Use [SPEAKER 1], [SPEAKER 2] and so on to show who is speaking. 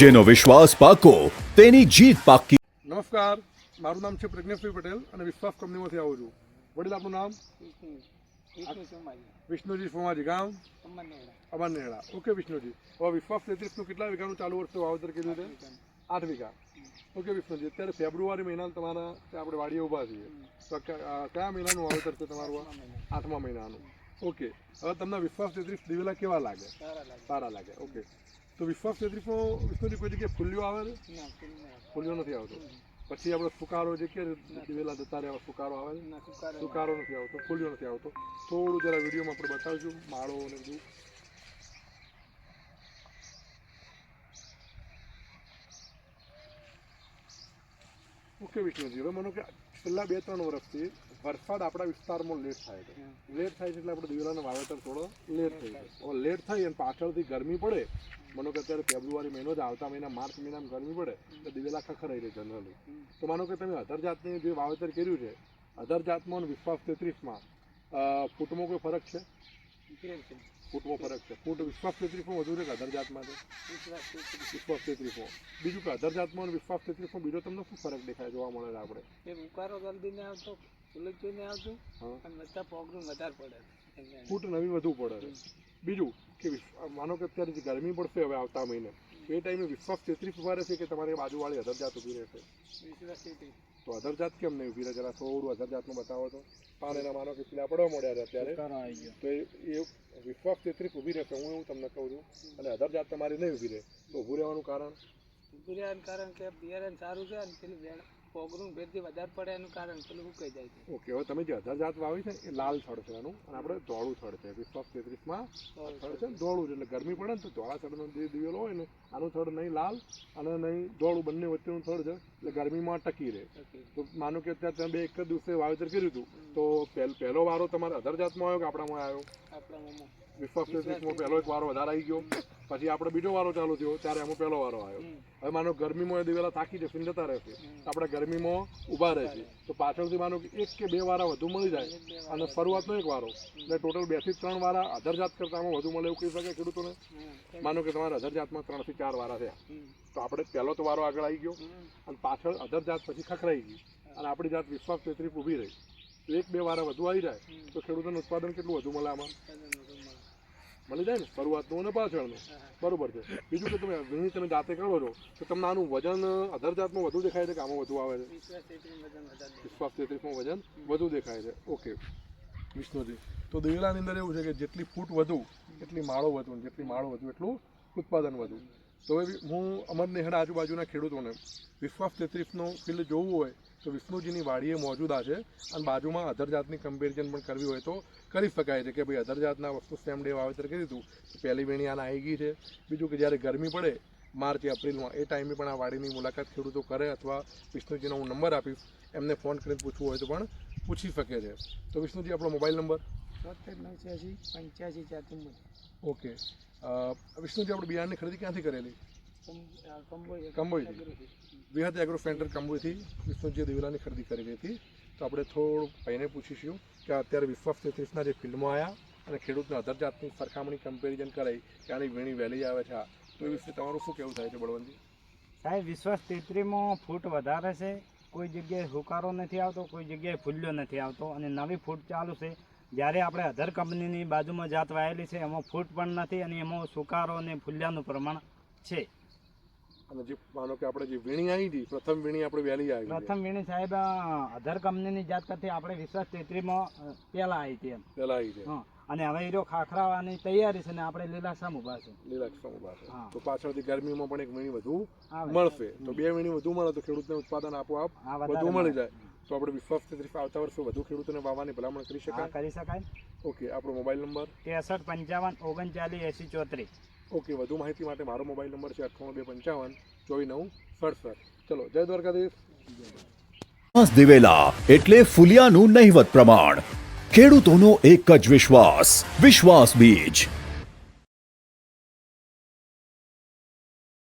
[SPEAKER 1] જેનો વિશ્વાસ પાકો તેની જીત પાકી.
[SPEAKER 2] નમસ્કાર મારું નામ છે પ્રજ્ઞેશભાઈ પટેલ અને વિશ્વાસ કંપનીમાંથી આવું છું. વડીલ આપનું નામ? વિષ્ણુજી સોમાજી ગામ? અમર નેહડા ઓકે વિષ્ણુજી. હવે વિશ્વાસ તેત્રીસનું કેટલા વીઘાનું ચાલુ વર્ષે વાવેતર કર્યું છે? આઠ વીઘા. ઓકે વિષ્ણુજી. અત્યારે ફેબ્રુઆરી મહિના તમારા આપણે વાડીએ ઊભા છીએ. તો કયા મહિનાનું વાવેતર છે તમારું? આઠમા મહિનાનું. ઓકે. હવે તમને વિશ્વાસ તેત્રીસ દિવેલા કેવા લાગે. સારા લાગે. ઓકે. તો વિશ્વાસ તેત્રીસમાં વિશ્વની કોઈ જગ્યાએ ફૂલ્યો આવે છે ફૂલ્યો નથી આવતો. પછી આપણે સુકારો જે કે દિવેલા જતા રહ્યા સુકારો આવે છે. સુકારો નથી. આવતો ફૂલ્યો નથી આવતો. થોડું જરા વિડીયોમાં આપણે બતાવીશું માળો અને બધું. ઓકે વિષ્ણુજી હવે માનો કે છેલ્લા બે ત્રણ વર્ષથી વરસાદ આપણા વિસ્તારમાં લેટ થાય છે. લેટ થાય છે એટલે આપણે દિવેલાનું વાવેતર થોડો લેટ થઈ જાય. લેટ થઈ અને પાછળથી ગરમી પડે માનો કે અત્યારે ફેબ્રુઆરી મહિનો જ આવતા મહિના માર્ચ મહિનામાં ગરમી પડે તો દિવેલા ખખરાઈ રહે જનરલી તો માનો કે તમે અધર જાતની જે વાવેતર કર્યું છે અધર જાતમાં અને વિશ્વાસ તેત્રીસમાં ફૂટમાં કોઈ ફરક છે. ફૂટમાં ફરક છે. ફૂટ વિશ્વાસ તેત્રીસમાં વધુ છે કે અધર જાતમાં છે? વિશ્વાસ તેત્રીસમાં બીજું કે અધર જાતમાં અને વિશ્વાસ તેત્રીસમાં બીજો તમને શું ફરક દેખાય જોવા મળે આપણે?
[SPEAKER 3] એ ઉકારો ગરદીને ને આવતો ફૂલજ્યું ને આવતું અને બધા પોગરું વધારે પડે.
[SPEAKER 2] ફૂટ નવી વધુ પડે બીજું કે માનો કે અત્યારે જે ગરમી પડશે હવે આવતા મહિને એ ટાઈમે વિશ્વાસ તેત્રીસ ઊભા રહેશે કે તમારી બાજુવાળી અધર જાત ઊભી રહેશે? તો અધર જાત કેમ નહીં ઊભી રહે? જરા થોડું અધર જાતનું બતાવો તો. પાણીના માનો કે પીલા પડવા મળ્યા છે અત્યારે. તો એ વિશ્વાસ તેત્રીસ ઊભી રહેશે હું એવું તમને કહું છું. અને અધર જાત તમારી નહીં ઊભી રહે તો ઊભું રહેવાનું કારણ?
[SPEAKER 3] ઊભું રહેવાનું કારણ કે બિયારણ સારું છે અને પેલી પોગરું વૃદ્ધિ વધારે પડે એનું કારણ પેલું ઉકાઈ જાય છે?
[SPEAKER 2] ઓકે હવે તમે જે અઢાર જાત વાવી છે એ લાલ થડ છે એનું. અને આપણે ધોળું થડ છે. વિશ્વાસ તેત્રીસમાં થડ છે ધોળું છે. એટલે ગરમી પડે ને તો ધોળા થડનો જે દિવેલો હોય ને આનું થડ નહીં લાલ અને નહીં ધોળું. બંને વચ્ચેનું થડ છે. એટલે ગરમીમાં ટકી રહે. તો માનો કે અત્યારે તમે બે એક જ દિવસે વાવેતર કર્યું હતું. તો પહેલ- પહેલો વારો તમારે અધર જાતમાં આવ્યો કે આપણામાં આવ્યો?
[SPEAKER 3] આપણા મોમો
[SPEAKER 2] વિશ્વાસ તેત્રીસમાં પહેલો એક વારો વધારે આવી ગયો. પછી આપણે બીજો વારો ચાલુ થયો ત્યારે એમાં પહેલો વારો આવ્યો. હવે માનો ગરમીમાં એ દિવેલા થાકી જશે જતા રહેશે. આપણે ગરમીમાં ઊભા રહેશે તો પાછળથી માનો કે એક કે બે વારા વધુ મળી જાય અને શરૂઆતનો એક વારો. એટલે ટોટલ બેથી ત્રણ વારા અધર જાત કરતામાં વધુ મળે એવું કહી શકે ખેડૂતોને? માનો કે તમારા અધર જાતમાં ત્રણથી ચાર વારા થયા. તો આપણે પહેલો તો વારો આગળ આવી ગયો અને પાછળ અધર જાત પછી ખખરાઈ ગઈ અને આપણી જાત વિશ્વાસ તેત્રીસ ઊભી રહી. એક બે વારા વધુ આવી જાય તો ખેડૂતોનું ઉત્પાદન કેટલું વધુ મળે આમાં? મળી જાય ને શરૂઆતનું અને પાછળનું. બરોબર છે. બીજું કે તમે વીણી તમે જાતે કરો છો તો તમને આનું વજન અધર જાતમાં વધુ દેખાય છે કે આમાં વધુ આવે છે?
[SPEAKER 3] વિશ્વાસ
[SPEAKER 2] તેત્રીસમાં વજન વધુ દેખાય છે. ઓકે. વિષ્ણુજી તો દિવેલાની અંદર એવું છે કે જેટલી ફૂટ વધુ એટલી માળો વધુ જેટલી માળો વધુ એટલું ઉત્પાદન વધુ. તો હવે હું અમરનેહડા હેડ આજુબાજુના ખેડૂતોને વિશ્વાસ તેત્રીસનો ફિલ્ડ જોવું હોય તો વિષ્ણુજીની વાડીએ મોજૂદા છે અને બાજુમાં અધર જાતની કમ્પેરિઝન પણ કરવી હોય તો કરી શકાય છે કે ભાઈ અધર જાતના વસ્તુ સેમ ડે વાવેતર કરી દીધું તો પહેલી વેણી આના આવી ગઈ છે. બીજું કે જ્યારે ગરમી પડે માર્ચ એપ્રિલમાં એ ટાઈમે પણ આ વાડીની મુલાકાત ખેડૂતો કરે અથવા વિષ્ણુજીનો હું નંબર આપીશ એમને ફોન કરીને પૂછવું હોય તો પણ પૂછી શકે છે. તો વિષ્ણુજી આપણો મોબાઈલ નંબર?
[SPEAKER 3] સત્તર નવચ્યાસી પંચ્યાસી ચાર
[SPEAKER 2] ઓકે. વિષ્ણુજી આપણે બિયારણની ખરીદી ક્યાંથી કરેલી?
[SPEAKER 3] કંબોઈ
[SPEAKER 2] કંબોઈથી વિહત એગ્રો સેન્ટર કંબોઈથી વિષ્ણુજી દિવેલાની ખરીદી કરેલી હતી, તો આપણે થોડું ભાઈને પૂછીશું કે અત્યારે વિશ્વાસ તેત્રીસના જે ફિલ્ડમાં આવ્યા અને ખેડૂતને અધર જાતની સરખામણી કમ્પેરિઝન કરાઈ કે આની વીણી વહેલી આવે છે તો એ વિશે તમારું શું કેવું થાય છે, બળવંતજી?
[SPEAKER 4] સાહેબ, વિશ્વાસ તેત્રીમાં ફૂટ વધારે છે, કોઈ જગ્યાએ હુકારો નથી આવતો, કોઈ જગ્યાએ ફૂલ્યો નથી આવતો અને નવી ફૂટ ચાલુ છે. જ્યારે આપણે અધર કંપનીની બાજુમાં જાત વાયેલી છે, એમાં ફૂટ પણ નથી અને એમાં સુકારો અને ફૂલ્યાનું પ્રમાણ છે.
[SPEAKER 2] અને જે માનો કે આપણે જે વીણી આવી હતી પ્રથમ વીણી આપણે વહેલી આવી
[SPEAKER 4] પ્રથમ વીણી સાહેબ અધર કંપનીની જાત કરતી આપણે વિશ્વાસ તેત્રીમાં પહેલા આવી હતી એમ.
[SPEAKER 2] પહેલા આવી છે
[SPEAKER 4] અને હવે એ ખાખરાવાની તૈયારી છે ને આપણે લીલાશામ ઊભા છે.
[SPEAKER 2] લીલાક્ષમ ઊભા છે. તો પાછળથી ગરમીમાં પણ એક વીણી વધુ મળશે. તો બે વીણી વધુ મળે તો ખેડૂતને ઉત્પાદન આપોઆપ વધુ મળી. જાય. તો આપણે વિશ્વાસ તેત્રીસ આવતા વર્ષે વધુ ખેડૂતોને વાવવાની ભલામણ કરી શકાય?
[SPEAKER 4] કરી શકાય.
[SPEAKER 2] ઓકે આપણો મોબાઈલ નંબર?
[SPEAKER 4] ત્રેસઠ પંચાવન ઓગણચાલીસ એંસી ચોત્રીસ.
[SPEAKER 2] ઓકે વધુ માહિતી માટે મારો મોબાઈલ નંબર છે અઠ્ઠાણું બે પંચાવન ચોવીસ નવ સડસઠ. ચલો જય દ્વારકાધીશ.
[SPEAKER 1] દિવેલા એટલે ફુલિયાનું નહિવત પ્રમાણ. ખેડૂતોનો એક જ વિશ્વાસ વિશ્વાસ બીજ.